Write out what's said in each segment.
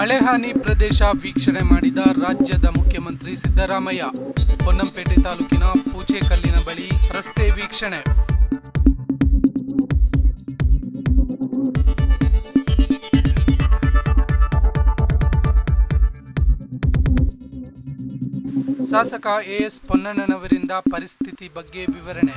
ಮಳೆ ಹಾನಿ ಪ್ರದೇಶ ವೀಕ್ಷಣೆ ಮಾಡಿದ ರಾಜ್ಯದ ಮುಖ್ಯಮಂತ್ರಿ ಸಿದ್ದರಾಮಯ್ಯ. ಪೊನ್ನಂಪೇಟೆ ತಾಲೂಕಿನ ಪೂಚೆಕಲ್ಲಿನ ಬಳಿ ರಸ್ತೆ ವೀಕ್ಷಣೆ. ಶಾಸಕ ಎಎಸ್ ಪೊನ್ನಣ್ಣನವರಿಂದ ಪರಿಸ್ಥಿತಿ ಬಗ್ಗೆ ವಿವರಣೆ.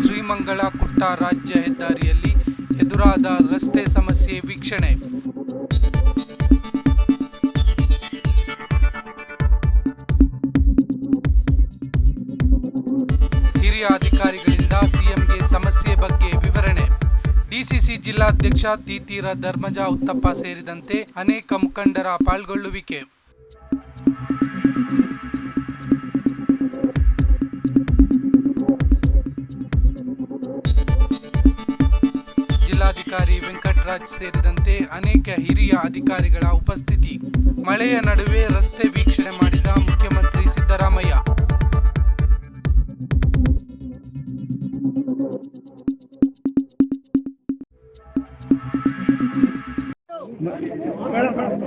ಶ್ರೀಮಂಗಳ ಕುಟ್ಟ ರಾಜ್ಯ ಹೆದ್ದಾರಿಯಲ್ಲಿ ಎದುರಾದ ರಸ್ತೆ ಸಮಸ್ಯೆ ವೀಕ್ಷಣೆ. ಅಧಿಕಾರಿಗಳಿಂದ ಸಿಎಂಗೆ ಸಮಸ್ಯೆ ಬಗ್ಗೆ ವಿವರಣೆ. ಡಿಸಿಸಿ ಜಿಲ್ಲಾಧ್ಯಕ್ಷ ತೀತೀರ ಧರ್ಮಜ ಉತ್ತಪ್ಪ ಸೇರಿದಂತೆ ಅನೇಕ ಮುಖಂಡರ ಪಾಲ್ಗೊಳ್ಳುವಿಕೆ. ಜಿಲ್ಲಾಧಿಕಾರಿ ವೆಂಕಟರಾಜ್ ಸೇರಿದಂತೆ ಅನೇಕ ಹಿರಿಯ ಅಧಿಕಾರಿಗಳ ಉಪಸ್ಥಿತಿ. ಮಳೆಯ ನಡುವೆ ರಸ್ತೆ మేడం మేడం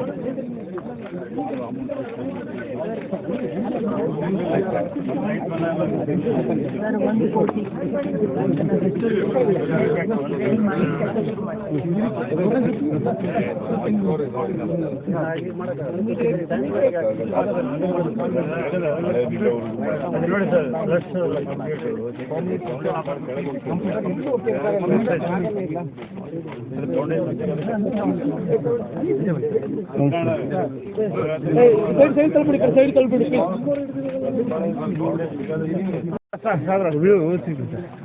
சைடு கல்பிடிக்கிற சைடு கல்பிடிக்கு Sağ ol, sağ ol.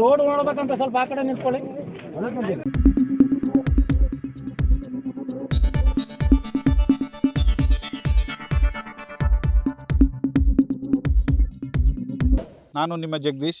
Road ನೋಡ್ಬೇಕಂತ ಸ್ವಲ್ಪ ಆ ಕಡೆ ನಿಂತ್ಕೊಳ್ಳಿ ನಾನು ನಿಮ್ಮ ಜಗದೀಶ್